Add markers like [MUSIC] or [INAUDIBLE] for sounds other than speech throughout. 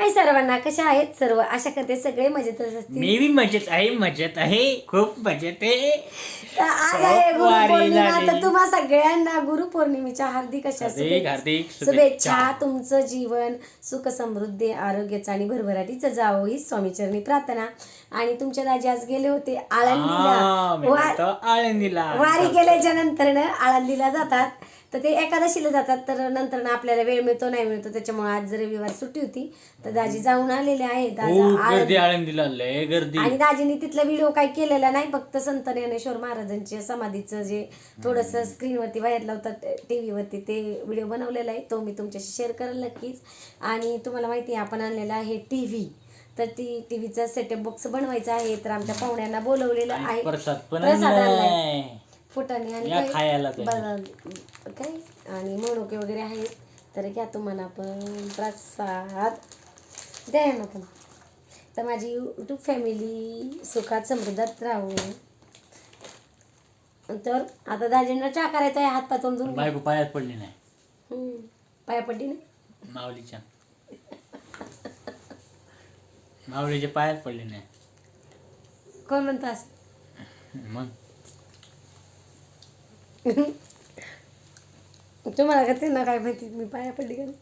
हाय सर्वांना कशा आहेत सर्व? आशा करते सगळे मजेतच असतील. मी बी मजेत आहे मजेत आहे खूप मजेत आहे. तर आज आहे वारी गुरुपौर्णिमा झाली. तर तुम्हा सगळ्यांना गुरुपौर्णिमेच्या हार्दिक अशा हार्दिक- शुभे- हार्दिक शुभेच्छा शुभेच्छा. तुमचं जीवन सुख समृद्धी आरोग्याचं आणि भरभराटीचं जावं ही स्वामीचरणी प्रार्थना. आणि तुमच्या दाजी आज गेले होते हा, आळंदीला मी वा- म्हणतो आळंदीला. वारी केल्याच्यानंतर आळंदीला जातात. तर ते एकादशीला जातात तर नंतर आपल्याला वेळ मिळतो नाही मिळतो त्याच्यामुळे आज जर रविवार सुट्टी होती तर दाजी जाऊन आलेले आहेत. आज खूप आळंदी- गर्दी आळंदीला लय गर्दी. आणि दाजींनी तिथला व्हिडिओ काही केलेला नाही फक्त संत ज्ञानेश्वर महाराजांच्या समाधीचं जे थोडस स्क्रीनवरती बाहेर लावतात टीव्हीवरती ते व्हिडिओ बनवलेला आहे. तो मी तुमच्याशी शेअर करेल नक्कीच. आणि तुम्हाला माहिती आहे आपण आणलेला आहे टी व्ही तर ती टी व्हीचा सेटअप बॉक्स बनवायचा आहे तर आमच्या पाहुण्यांना बोलवलेलं आहे. प्रसाद पण प्रसाद आणलाय. आणलाय. फुटाणे आणि या काय खायला ते. बदाम- काय? आणि मणुके वगैरे आहेत. तर घ्या तुम्हाला पण प्रसाद. द्या ना पण तर माझी यूट्यूब फॅमिली सुखात समृद्धात राहू तर आता दाजींना चहा करायचा आहे हात पाय तोंड धुवून घ्या. बायको पायात पडली नाही. हम्म. पायापट्टी ना माऊलीच्या. माऊलीच्या पायात पडली नाही. कोण म्हणतो असं? मग? तुम्हाला का त्यांना काय माहिती? मी पाया पडली का नाही?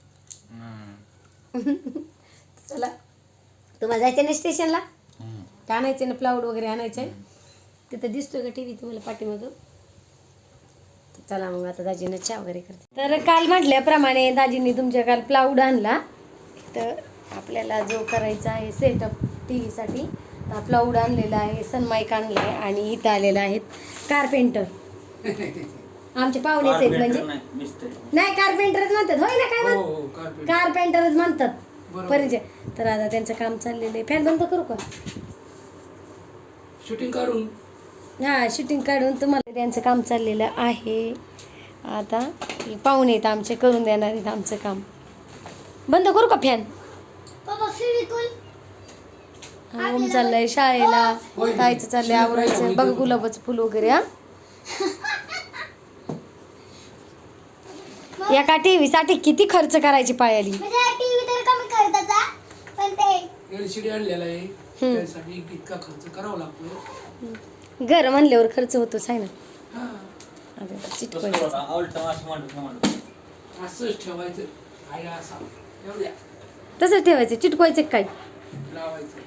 चला. तुम्हाला जायचं ना स्टेशनला. ते आणायचं ना प्लाऊड वगैरे आणायचं आहे तिथं दिसतोय का टी व्ही तुम्हाला पाठीमागं? तर चला मग आता दाजीनं चहा वगैरे करते. तर काल म्हटल्याप्रमाणे दाजींनी तुमच्या काल प्लाऊड आणला. तर आपल्याला जो करायचा आहे सेटअप टी व्हीसाठी हा प्लाऊड आणलेला आहे सनमाईक आणला आहे आणि इथं आलेला आहेत कारपेंटर आमचे पाहुणेच आहेत म्हणजे. नाही, मिस्त्री. नाही कारपेंटरच म्हणतात होय ना काय हो, म्हणतात कारपेंटरच म्हणतात. परिचय. तर आता त्यांचं काम चाललेलं आहे. फॅन बंद करू का? शूटिंग काढून. हा शूटिंग काढून तुम्हाला त्यांचं काम चाललेलं आहे. आता हे पाहुणे आहेत आमचे करून देणार आहेत आमचं काम. बंद करू का फॅन ओम चाललंय शाळेला. ताईचं चाललंय आवरायचं. बघ गुलाबाचं फुल वगैरे हा. [LAUGHS] एका टीव्ही साठी किती खर्च करायची पायाली? टीव्ही तर कमी खर्चाचा पण ते एलसीडी आणलेला आहे. त्यासाठी इतका खर्च करावा लागतो. घर म्हणल्यावर खर्च होतोच आहे ना. हा. आता चिटकवायचं असं. असंच ठेवायचं. आहे असा. एवढ्या तसंच ठेवायचं. चिटकवायचं काय? लावायचं.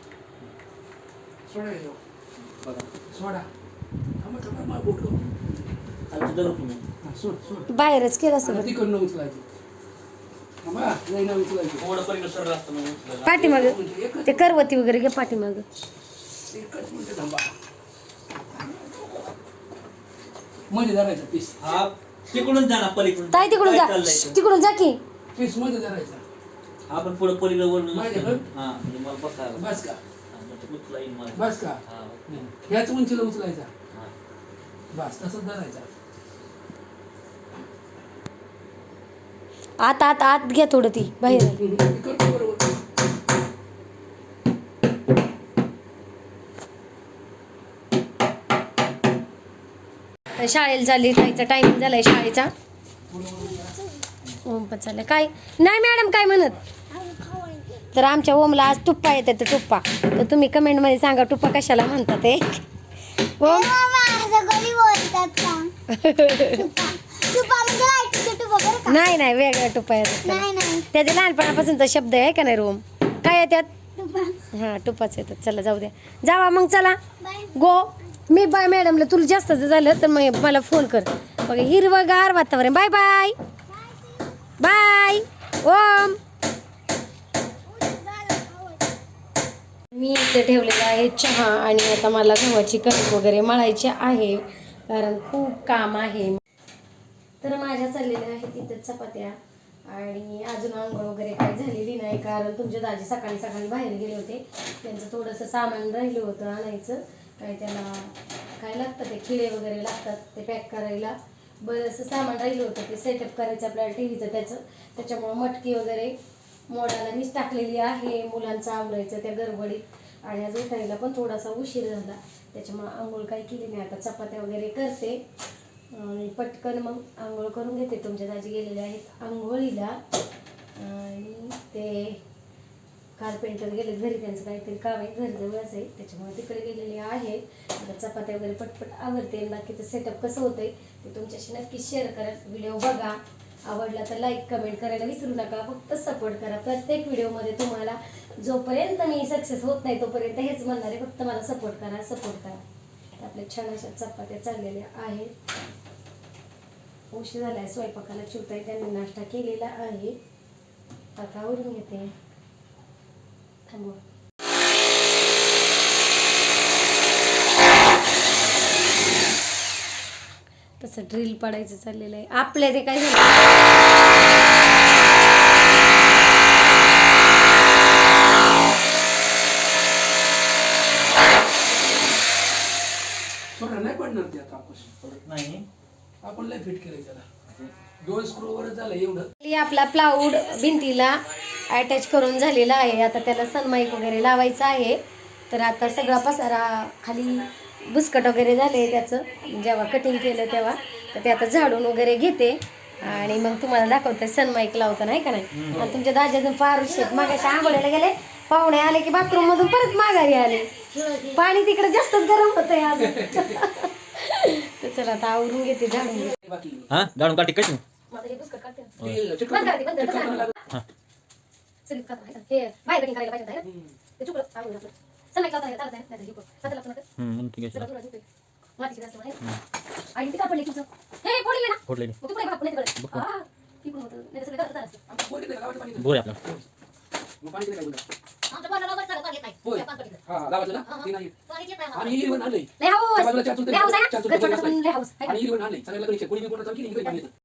सोडा. सोडा. बाहेरच केलं सगळं. तिकडनं उचलायचं. पाठीमाग. ते करवती वगैरे घे पाठीमाग. मध्ये धरायचा पीस हा तिकडून जा ना पलीकडून. ताई तिकडून जा? तिकडून जा की. पीसमध्ये धरायचा. आपण पुढे पलीकडे? हा म्हणजे मला बसायला बस का? हा, म्हणजे. बस का? हा, ह्याच उंचीला उचलायचा. हा. बस तसंच धरायचा. आत आत आत घ्या थोडं ती बाहेर. शाळेला चालली जायचा टायमिंग झालाय शाळेचा. ओम पण चाललंय. काय? नाही मॅडम काय म्हणत? तर आमच्या ओमला आज तुप्पा येतात ते तुप्पा. तर तुम्ही कमेंटमध्ये सांगा तुप्पा कशाला म्हणतात ते? ओम [LAUGHS] नाही नाही वेगळा तुप्पा येतात त्याला. नाही नाही. त्याचे लहानपणापासूनचा शब्द आहे का नाही रोम? काय येतात हां तुपाच येतात. चला जाऊ द्या. जावा मग चला. गो मी बाय मॅडमला तुला जास्त झालं तर मग मला फोन कर. बघ हिरवगार वातावरण. Bye bye. बाय. ओम. मी इथे ठेवलेला आहे चहा आणि आता मला गव्हाची कणिक वगैरे मळायची आहे कारण खूप काम आहे. तर माझ्या चाललेल्या आहेत तिथंच चपात्या आणि अजून आंघोळ वगैरे काही झालेली नाही कारण तुमचे दाजी सकाळी सकाळी बाहेर गेले होते. त्यांचं थोडंसं सामान राहिलं होतं आणायचं. काय त्याला काय लागतं ते? खिळे वगैरे लागतात ते पॅक करायला. बरंचसं सामान राहिलं होतं ते सेटअप करायचं आपल्याला टी व्हीचं त्याचं. त्याच्यामुळं मटकी वगैरे मोडाला मीच टाकलेली आहे मुलांचं आवरायचं त्या गडबडीत. आणि आज उठायला पण थोडासा उशीर झाला. त्याच्यामुळं आंघोळ काही केली नाही. आता चपात्या वगैरे करते. आणि पटकन मग आंघोळ करून घेते. तुमच्या दाजी गेलेले आहेत आंघोळीला. आणि ते कारपेंटर गेले घरी. त्यांचं काहीतरी काम आहे. घरजवळच आहे. त्याच्यामुळे तिकडे गेलेले आहे. आता चपात्या वगैरे पटपट आवडते बाकीचं सेटअप कसं होतंय ते तुमच्याशी नक्की शेअर करा. व्हिडिओ बघा. आवडला तर लाईक कमेंट करायला विसरू नका. फक्त सपोर्ट करा. प्रत्येक व्हिडिओमध्ये तुम्हाला जोपर्यंत मी सक्सेस होत नाही तोपर्यंत हेच म्हणणार आहे फक्त मला सपोर्ट करा सपोर्ट करा. आपल्या छान अशा चपात्या चाललेल्या आहेत. उशीर झालाय स्वयंपाकाला चिवताई त्यांनी नाश्ता केलेला आहे. आता आवरून घेते. थांबवा. तसं ड्रिल पाडायचं चाललेलं आहे. आपल्या ते काय झालं? नाही पडणार ते आता नाही. आपण लय फिट केलंय त्याला. दोन झालं एवढं. खाली आपला प्लाऊड भिंतीला अटॅच करून झालेला आहे. आता त्याला सनमाईक वगैरे लावायचं आहे. तर आता सगळा पसारा खाली बुसकट वगैरे झाले त्याचं. जेव्हा कटिंग केलं तेव्हा. तर ते आता झाडून वगैरे घेते. आणि मग तुम्हाला दाखवते सनमाईक लावताना आहे का नाही? आणि तुमच्या दाजाचं फार शेत मागाशी आंघोळ्याला गेले पाहुणे आले की बाथरूम मधून परत माघारी आले. पाणी तिकडे जास्तच गरम होत आहे आज तर चला आता आवरून घेते झाडून घेते हा जाणून कशी माझं हे काढते. ते चिटकून- बंद करा ते, बंद करा, चिटकून कसं लागलं. सगळी कथा आहे. हे बाहेर कटिंग करायला पाहिजे होतं, है ना? ते चुकलं, आवडलं आपलं. सनमाईक लावता नाही, चालत नाही, नाहीतर हे बघ. साधं लागतं ना ते. हम्म ठीक आहे सगळं तुला देतोय. मातीची जास्त आहे. आणि ती का पडली तुमचं? हे, फोडलेलं ना? मग तिकडून होतं. नाही तर सगळं बोर आहे आपलं? आमच्या पोराला नाही. होय. त्या. हा गावातलं. ते नाही नाही. आणि हिरवण आणलंय लय हाऊस. त्या बाजूला चार चुलते? चार चुलते? आणि हिरवण आणलंय सगळ्याला कधी कोणी कोणाचं की इकडे पाणी येतं